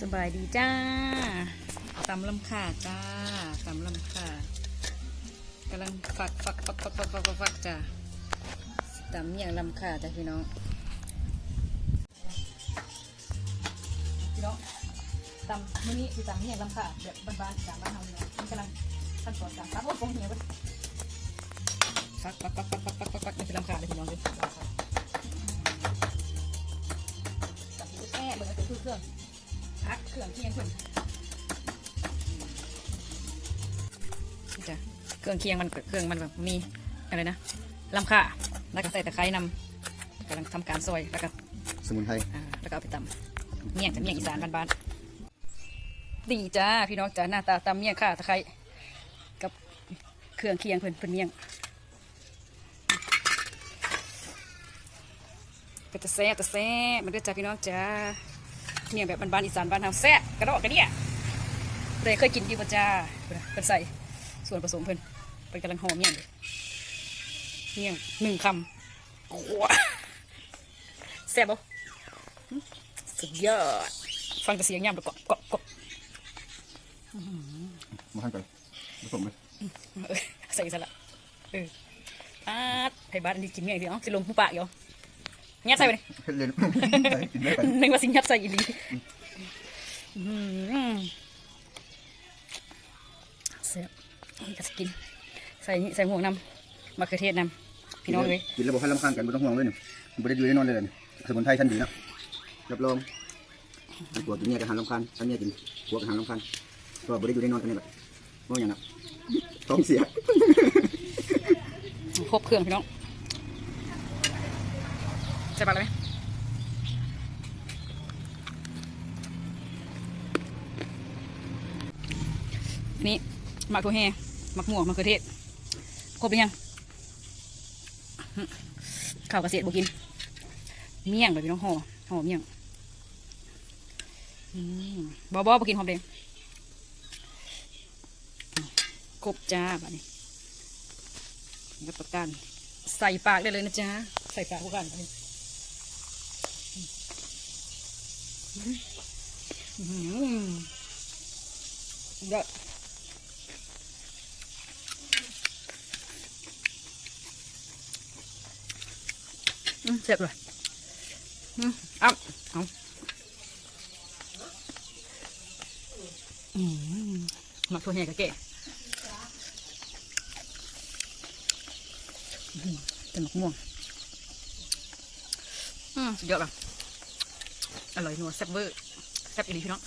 สบายดีจ้าตำลำขาจ้าตำลำขากำลังฝักฝักฝักฝักฝักฝักฝักจ้าตำอย่างลำขาจ้าพี่น้องพี่น้องตำมื้อนี้คือตำอย่างลำขาแบบบ้านๆจากบ้านเฮาเนาะมันกำลังขั้นตอนการตัดโอ้โหเหี้ยไปฝักฝักฝักฝักฝักฝักฝักนี่คือลำขาเลยพี่น้องเลย เครื่องเคียงคนนี่จ้ะเครื่องเคียงมันก็เครื่องมันแบบมีอะไรนะลำข่าแล้วก็ใส่ตะไคร้นำกำลังทำการซอยแล้วก็สมุนไพรอ่าแล้วก็เอาไปตำเมี่ยงกับเมี่ยงอีสานบ้านๆดีจ้าพี่น้องจ้าหน้าตาตำเมี่ยงข่าตะไคร้กับเครื่องเคียงเพิ่นเพิ่นเมี่ยงก็จะแซ่บจะแซ่บมันด้วยจ้าพี่น้องจ้า เนี่ยแบบบ้านๆอีสานบ้านเฮาแซ่บกระดอกกระเดี่ยเลยเคยกินดีป่ะจ้าเพิ่นเพิ่นใส่ส่วนผสมเพิ่นเพิ่นกำลังห่อเมี่ยงอยู่เมี่ยงหนึ่งคำโอ้โหแซ่บบ่หึสุดยอดฟังแต่เสียงย่ำแล้วก็ก็ก็มาให้ก่อนผสมเลยเออใส่ซะละเอออาดไทยบ้านอันนี้กินเมี่ยงสิเนาะสิลงผู้ปากอยู่ ยัดใส่ไปเลยเล่นได้กินได้กันนึกว่าสิยัดใส่อีหลีเสียบนี่ก็สกิน ใส่นี่ใส่หมวกนำมะเขือเทศน้ำพี่น้องเลยกินแล้วบ่ให้รำคาญกันบ่ต้องห่วงเลยนี่บ่ได้อยู่แน่นอนเลยนี่สมุนไพรชั้นดีนะรับรองมีตัวกินเนี่ยก็หารำคาญชั้นเนี่ยกินพวกหารำคาญก็บ่ได้อยู่แน่นอนกันนี่แบบบ่าอย่างนั้นท้องเสียครบเครื่องพี่น้อง ส่ปลาเลยไหมนี่หมักถั่วแห่หมักหมวกมะเขือเทศครบหรือยังอื้อข้าวเกษบุกิน เมี่ยงเลยพี่น้องห่อห่อเมี่ยงอืมบอบอบกินหอมแดงครบจ้าแบัดนี้รับประกันใส่ปากได้เลยนะจ๊ะ ใส่ปากพวกกัน เด็ดเจ็บเลยอ้าวเอามาทัวแห่กะเกะแต่หมกม่วงอืมสุดยอดอะ อร่อยนัวแซ่บเวอร์แซ่บอีหลีพี่น้อง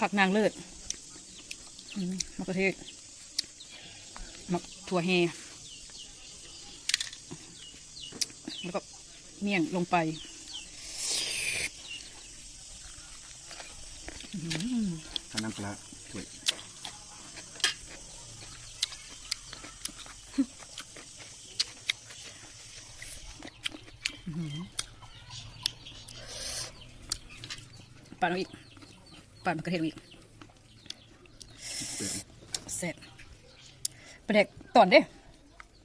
ผักนางเลิศอืมะเขือเทศมะถั่วแฮแล้วก็เมี่ยงลงไปทานน้ำปลาถ้วย ปาดเอาอีกปาดมะเขือเทศเอาอีกเปลือกแซ่บปลาแดกตอนเด้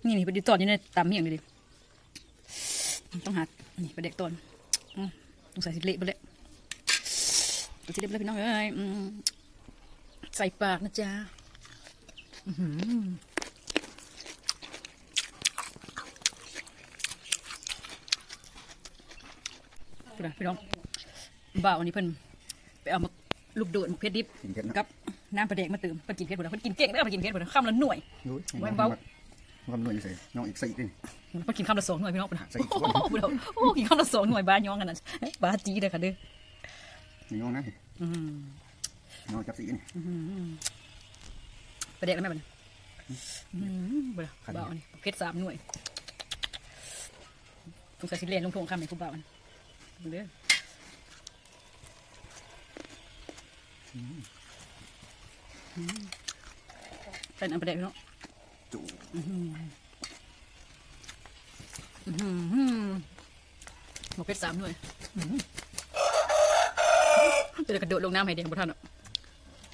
นี่นี่ปลาแดกตอนอยู่ในตำเมี่ยงเลยดิต้องหา นี่ปลาแดกตอนอืมต้องใส่สิเละไปเลยตัวสิเละไปเลยพี่น้องเอ้ยอืมใส่ปากนะจ๊ะอื้อหือ พี่น้องพี่น้องบ่าวอันนี้เพิ่นไปเอามาลูกโดดเพชรดิบกินเผ็ดนะกับน้ำปลาแดกมาเติมเพิ่นกินเพชรหมดแล้วเพิ่นกินเก่งเด้อเพิ่นกินเพชรหมดแล้วข้ามละหน่วย โอ้ยไว้เบาความหน่วยใส่น้องอีกใส่อีกนี่เพิ่นกินข้ามละสองหน่วยพี่น้องเพิ่นหาใส่อีกคน โอ้โหเพิ่นเอาโอ้กินข้ามละสองหน่วยบ้าย้องกันน่ะบ้าจีเด้อค่ะเด้อนี่น้องนะอืมน้องจับสีนี่อืมปลาแดกแล้วแม่บัดนี้อืมบ่ล่ะบ่าวอันนี้เพชรสามหน่วยสงสัยสิเรียนลงทงคำให้ผู้บ่าวอัน เด้เป็นอันประเด็นเนาะจุหมกเพชรสามด้วยเดี๋ยวกระโดดลงน้ำให้เด็กบุท่านอะ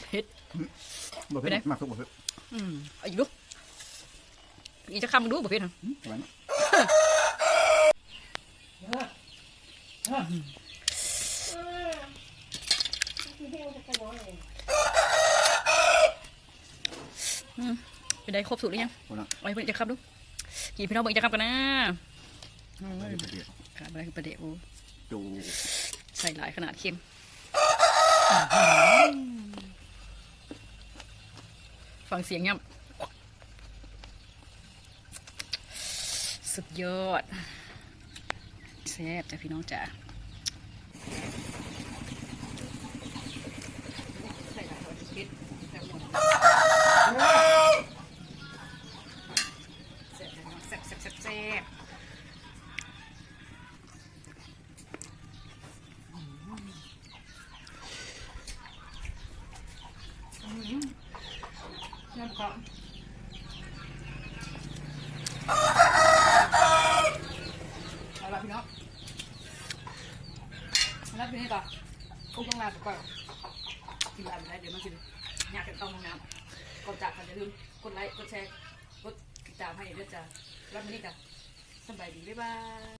เพชรบุเพชรมากทุกบุเพชรอืมอีกลูอีจะคำดูบุเพชรฮะ เป็นได้ครบสูตรหรือยังพอละเอาให้เพื่อนจะคำดูกี่พี่น้องเบิ่งจะคำกันนะไปเดี๋ยวไปเดี๋ยวขาดอะไรคือประเดี๋ยวจูใส่หลายขนาดเค็มฟังเสียงย่ำสุดยอด แซ่บจ้ะพี่น้องจ้ะใส่หลายขนาดเค็มแซ่บหมดแซ่บจ้ะพี่น้องแซ่บแซ่บแซ่บแซ่บ น้ำครับเอาละพี่น้อง ก่อนี่ต่อคงต้องลาไปก่อนกินอะไรได้เดี๋ยวมันสิอยากจะเข้าห้องน้ำก่อนจากกันอย่าลืมกดไลค์กดแชร์กดติดตามให้ด้วยจ้ะรับมือนี้กันสบายดีบ๊ายบาย